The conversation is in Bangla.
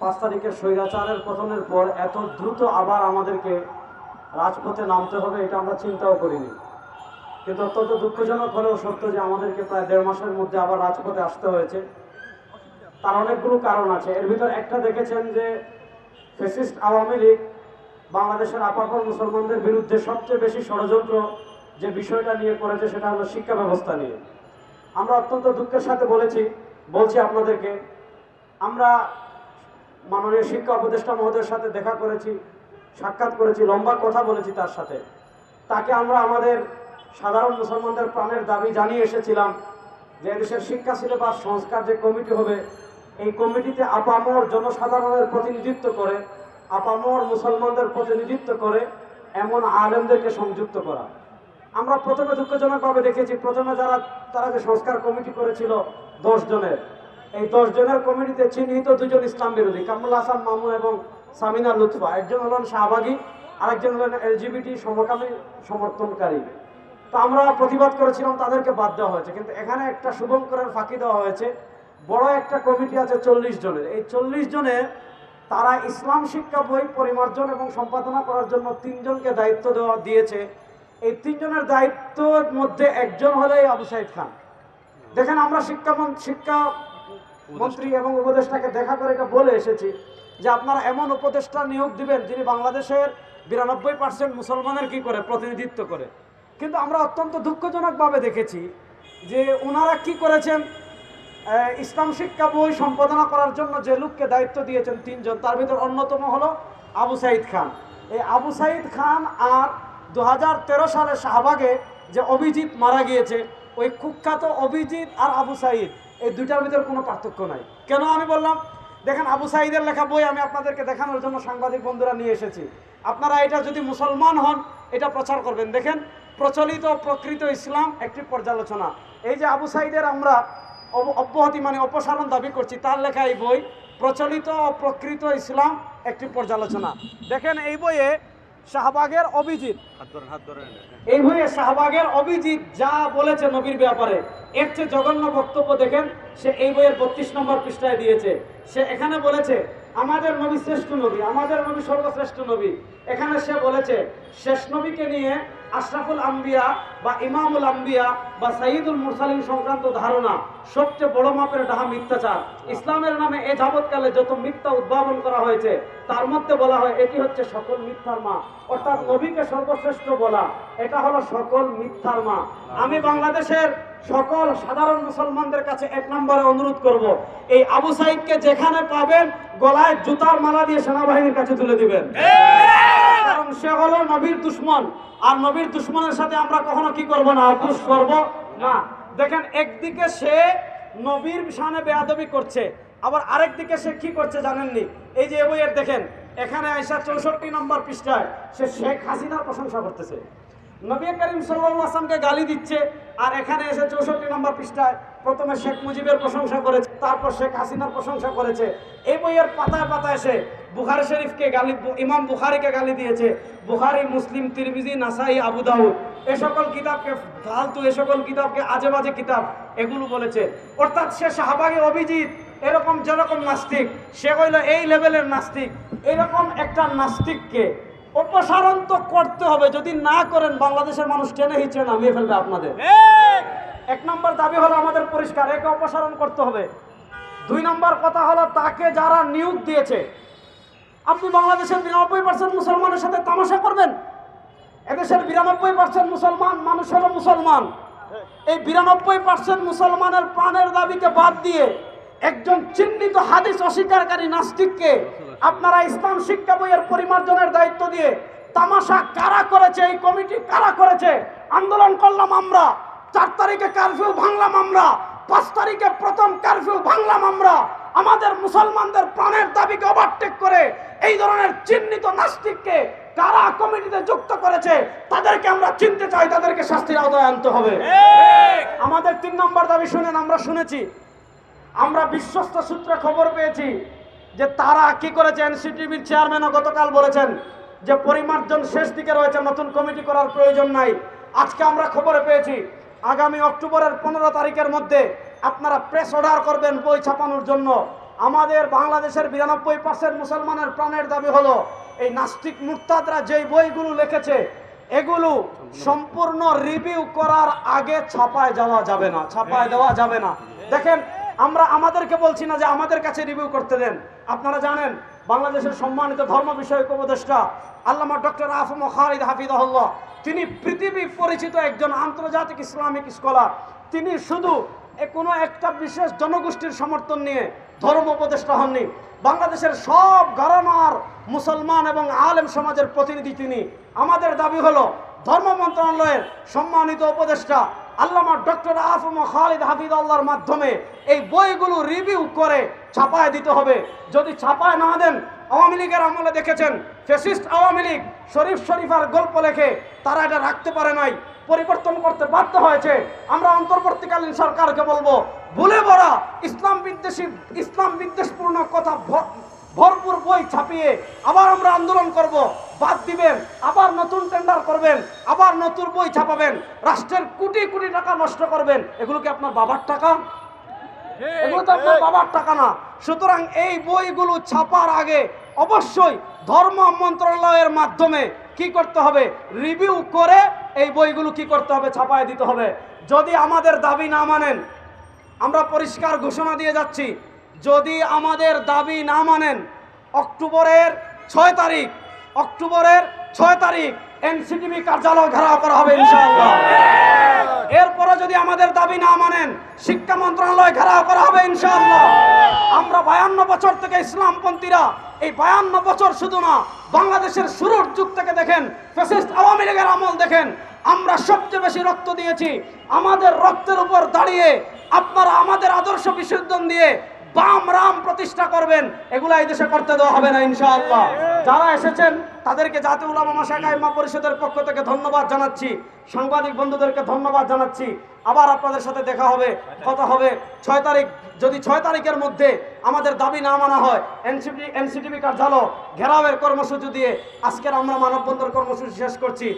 পাঁচ তারিখের স্বৈরাচারের পতনের পর এত দ্রুত আবার আমাদেরকে রাজপথে নামতে হবে, এটা আমরা চিন্তাও করিনি। কিন্তু অত্যন্ত দুঃখজনক হলেও সত্য যে আমাদেরকে প্রায় দেড় মাসের মধ্যে আবার রাজপথে আসতে হয়েছে। তার অনেকগুলো কারণ আছে। এর ভিতর একটা দেখেছেন যে ফেসিস্ট আওয়ামী লীগ বাংলাদেশের আপাতত মুসলমানদের বিরুদ্ধে সবচেয়ে বেশি ষড়যন্ত্র যে বিষয়টা নিয়ে করেছে সেটা হলো শিক্ষা ব্যবস্থা নিয়ে। আমরা অত্যন্ত দুঃখের সাথে বলেছি, বলছি আপনাদেরকে, আমরা মাননীয় শিক্ষা উপদেষ্টা মহোদয়ের সাথে দেখা করেছি, সাক্ষাৎ করেছি, লম্বা কথা বলেছি তার সাথে। তাকে আমরা আমাদের সাধারণ মুসলমানদের প্রাণের দাবি জানিয়ে এসেছিলাম যে দেশের শিক্ষা সিলেবাস, সংস্কার যে কমিটি হবে, এই কমিটিতে আপামর জনসাধারণের প্রতিনিধিত্ব করে, আপামর মুসলমানদের প্রতিনিধিত্ব করে এমন আলেমদেরকে সংযুক্ত করা। আমরা প্রথমে দুঃখজনকভাবে দেখেছি, প্রথমে যারা, তারা যে সংস্কার কমিটি করেছিল, দশ জনের। এই দশ জনের কমিটিতে চিহ্নিত দুজন ইসলাম বিরোধী, কামরুল হাসান, মামুন এবং সামিনা লুৎফা। একজন হলেন শাহবাগী, আরেকজন হলেন এলজিবিটি সমকামী সমর্থনকারী। তো আমরা প্রতিবাদ করেছিলাম, তাদেরকে বাদ দেওয়া হয়েছে। কিন্তু এখানে একটা শুভঙ্করের ফাঁকি দেওয়া হয়েছে। বড় একটা কমিটি আছে চল্লিশ জনের। এই চল্লিশ জনে, তারা ইসলাম শিক্ষা বই পরিমার্জন এবং সম্পাদনা করার জন্য তিনজনকে দায়িত্ব দেওয়া দিয়েছে। এই তিনজনের দায়িত্বের মধ্যে একজন হলো আবু সাইদ খান। দেখেন আমরা শিক্ষা শিক্ষা মন্ত্রী এবং উপদেষ্টাকে দেখা করে এটা বলে এসেছি যে আপনারা এমন উপদেষ্টা নিয়োগ দিবেন যিনি বাংলাদেশের বিরানব্বই পার্সেন্ট মুসলমানের কি করে? প্রতিনিধিত্ব করে। কিন্তু আমরা অত্যন্ত দুঃখজনকভাবে দেখেছি যে ওনারা কি করেছেন? ইসলাম শিক্ষা বই সম্পাদনা করার জন্য যে লোককে দায়িত্ব দিয়েছেন তিনজন, তার ভিতর অন্যতম হলো আবু সাইদ খান। এই আবু সাইদ খান আর দু হাজার তেরো সালে শাহবাগে যে অভিজিৎ মারা গিয়েছে, ওই কুখ্যাত অভিজিৎ আর আবু সাইদ এই দুইটার ভিতর কোনো পার্থক্য নাই। কেন আমি বললাম? দেখেন আবু সাইদের লেখা বই আমি আপনাদেরকে দেখানোর জন্য সাংবাদিক বন্ধুরা নিয়ে এসেছি। আপনারা এটা যদি মুসলমান হন, এটা প্রচার করবেন। দেখেন, প্রচলিত প্রকৃত ইসলাম একটি পর্যালোচনা। এই যে আবু সাইদের আমরা অব- অব্যাহতি মানে অপসারণ দাবি করছি, তার লেখা এই বই, প্রচলিত প্রকৃত ইসলাম একটি পর্যালোচনা। দেখেন এই বইয়ে শাহবাগের অভিজিৎ। এইভাবে বইয়ে শাহবাগের অভিজিৎ যা বলেছে নবীর ব্যাপারে এর চেয়ে জঘন্য বক্তব্য দেখেন সে এই বইয়ের বত্রিশ নম্বর পৃষ্ঠায় দিয়েছে। সে এখানে বলেছে আমাদের নবী শ্রেষ্ঠ নবী, আমাদের নবী সর্বশ্রেষ্ঠ নবী। এখানে সে বলেছে, শেষ নবীকে নিয়ে আশরাফুল আম্বিয়া বা ইমামুল আম্বিয়া বা সাইদুল মুরসালিন সংক্রান্ত ধারণা সবচেয়ে বড় মাপের ডাহা মিথ্যাচার। ইসলামের নামে এ যাবৎকালে যত মিথ্যা উদ্ভাবন করা হয়েছে, তার মধ্যে বলা হয় এটি হচ্ছে সকল মিথ্যার মা। অর্থাৎ নবীকে সর্বশ্রেষ্ঠ বলা, এটা হলো সকল মিথ্যার মা। আমি বাংলাদেশের সকল সাধারণ মুসলমানদের কাছে এক নম্বরে অনুরোধ করব এই আবু সাইদকে যেখানে পাবেন গলায় জুতার মালা দিয়ে সেনাবাহিনীর কাছে তুলে দিবেন। কারণ সে হলো নবীর দুশ্মন। আর নবীর দুশ্মনের সাথে আমরা কখনো কি করব না আপোষ করব না। দেখেন একদিকে সে নবীর সামনে বেয়াদবি করছে আবার আরেক দিকে সে কি করছে জানেননি? এই যে এ বইয়ের দেখেন এখানে আইসা চৌষট্টি নম্বর পৃষ্ঠায় সে শেখ হাসিনার প্রশংসা করতেছে। নবী করিম আসলামকে গালি দিচ্ছে আর এখানে এসে চৌষট্টি নম্বর পৃষ্ঠায় প্রথমে শেখ মুজিবের প্রশংসা করেছে, তারপর শেখ হাসিনার প্রশংসা করেছে। এই বইয়ের পাতায় পাতায় এসে বুখারি শরীফকে গালি ইমাম বুখারিকে গালি দিয়েছে, বুখারি, মুসলিম, তিরমিজি, নাসাই, আবু দাউদ। এ সকল কিতাবকে, ফালতু এ সকল কিতাবকে আজে বাজে কিতাব এগুলো বলেছে। অর্থাৎ সে শাহবাগে অভিজিৎ, এরকম যেরকম নাস্তিক, সে হইল এই লেভেলের নাস্তিক। এরকম একটা নাস্তিককে অপসারণ তো করতে হবে। যদি না করেন বাংলাদেশের মানুষ টেনে হিচড়ে নামিয়ে ফেলবে আপনাদের। এক নম্বর দাবি হলো আমাদের পরিষ্কার একে অপসারণ করতে হবে। দুই নম্বর কথা হলো তাকে যারা নিয়োগ দিয়েছে। আপনি বাংলাদেশের বিরানব্বই পার্সেন্ট মুসলমানের সাথে তামাশা করবেন? এদেশের বিরানব্বই পার্সেন্ট মুসলমান মানুষ হলো মুসলমান। এই বিরানব্বই পার্সেন্ট মুসলমানের প্রাণের দাবিকে বাদ দিয়ে একজন চিহ্নিত হাদিস অস্বীকারী নাস্তিককে আপনারা ইসলাম শিক্ষা বইয়ের পরিমার্জনের দায়িত্ব দিয়ে তামাশা কারা করেছে এই কমিটি কারা করেছে? আন্দোলন করলাম আমরা। চার তারিখে কারফিউ ভাঙলাম আমরা। পাঁচ তারিখে প্রথম কারফিউ ভাঙলাম আমরা। আমাদের মুসলমানদের প্রাণের দাবিকে ওভারটেক করে এই ধরনের চিহ্নিত নাস্তিককে কারা কমিটিতে যুক্ত করেছে তাদেরকে আমরা চিনতে চাই তাদেরকে শাস্তির আওতায় আনতে হবে। আমাদের তিন নম্বর দাবি শুনেন আমরা শুনেছি আমরা বিশ্বস্ত সূত্রে খবর পেয়েছি যে তারা কি করেছে? এনসিটিভির চেয়ারম্যানও গতকাল বলেছেন যে পরিমার্জন শেষ দিকে রয়েছে, নতুন কমিটি করার প্রয়োজন নাই। আজকে আমরা খবরে পেয়েছি, আগামী অক্টোবরের পনেরো তারিখের মধ্যে আপনারা প্রেস অর্ডার করবেন বই ছাপানোর জন্য। আমাদের বাংলাদেশের বিরানব্বই পার্সেন্ট মুসলমানের প্রাণের দাবি হলো, এই নাস্তিক মুক্তাদরা যেই বইগুলো লিখেছে, এগুলো সম্পূর্ণ রিভিউ করার আগে ছাপায় যাওয়া যাবে না, ছাপায় দেওয়া যাবে না। দেখেন আমরা আমাদেরকে বলছি না যে আমাদের কাছে রিভিউ করতে দেন। আপনারা জানেন, বাংলাদেশের সম্মানিত ধর্ম বিষয়ক উপদেষ্টা আল্লামা ডক্টর আফম খালিদ হাফিদাহুল্লাহ তিনি পৃথিবী পরিচিত একজন আন্তর্জাতিক ইসলামিক স্কলার। তিনি শুধু এ কোনো একটা বিশেষ জনগোষ্ঠীর সমর্থন নিয়ে ধর্ম উপদেষ্টা হননি। বাংলাদেশের সব ঘরানার মুসলমান এবং আলেম সমাজের প্রতিনিধি তিনি। আমাদের দাবি হলো, ধর্ম মন্ত্রণালয়ের সম্মানিত উপদেষ্টা আল্লামা ডক্টর আফম খালিদ হাফিদ আল্লাহর মাধ্যমে এই বইগুলো রিভিউ করে ছাপায় দিতে হবে। যদি ছাপায় না দেন, আওয়ামী লীগের আমলে দেখেছেন ফেসিস্ট আওয়ামী লীগ শরীফ শরীফার গল্প লেখে তারা এটা রাখতে পারে নাই, পরিবর্তন করতে বাধ্য হয়েছে। আমরা অন্তর্বর্তীকালীন সরকারকে বলব, ভুলে ভরা ইসলাম বিদ্বেষী, ইসলাম বিদ্বেষপূর্ণ কথা ভরপুর বই ছাপিয়ে আবার আমরা আন্দোলন করব। বাদ দিবেন, আবার নতুন টেন্ডার করবেন, আবার নতুন বই ছাপাবেন, রাষ্ট্রের কোটি কোটি টাকা নষ্ট করবেন। এগুলো কি আপনার বাবার টাকা? এগুলো তো আপনার বাবার টাকা না। সুতরাং এই বইগুলো ছাপার আগে অবশ্যই ধর্ম মন্ত্রণালয়ের মাধ্যমে কি করতে হবে? রিভিউ করে এই বইগুলো কি করতে হবে? ছাপায় দিতে হবে। যদি আমাদের দাবি না মানেন, আমরা পরিষ্কার ঘোষণা দিয়ে যাচ্ছি, যদি আমাদের দাবি না মানেন, অক্টোবরের ছয় তারিখ অক্টোবরের ছয় তারিখ এনসিটিভি কার্যালয় ঘেরাও করা হবে ইনশাআল্লাহ। এরপরে যদি আমাদের দাবি না মানেন, শিক্ষা মন্ত্রণালয় ঘেরাও করা হবে ইনশাআল্লাহ। আমরা বায়ান্ন বছর থেকে ইসলামপন্থীরা, এই বায়ান্ন বছর শুধু না, বাংলাদেশের শুরুর যুগ থেকে দেখেন ফ্যাসিস্ট আওয়ামী লীগের আমল দেখেন, আমরা সবচেয়ে বেশি রক্ত দিয়েছি, আমাদের রক্তের উপর দাঁড়িয়ে আপনারা আমাদের আদর্শ বিসর্জন দিয়ে বাম রাম প্রতিষ্ঠা করবেন, এগুলো এই দেশে করতে দেওয়া হবে না, ইনশাআল্লাহ। যারা এসেছেন, তাদেরকে জাতীয় উলামা মাশায়েখ আইম্মা পরিষদের পক্ষ থেকে ধন্যবাদ জানাচ্ছি। সাংবাদিক বন্ধুদেরকে ধন্যবাদ জানাচ্ছি। আবার আপনাদের সাথে দেখা হবে, কথা হবে। ছয় তারিখ, যদি ছয় তারিখের মধ্যে আমাদের দাবি না মানা হয়, এনসিপি, এনসিটিভি কার্যালয় ঘেরাওয়ের কর্মসূচি দিয়ে আজকের আমরা মানববন্ধন কর্মসূচি শেষ করছি।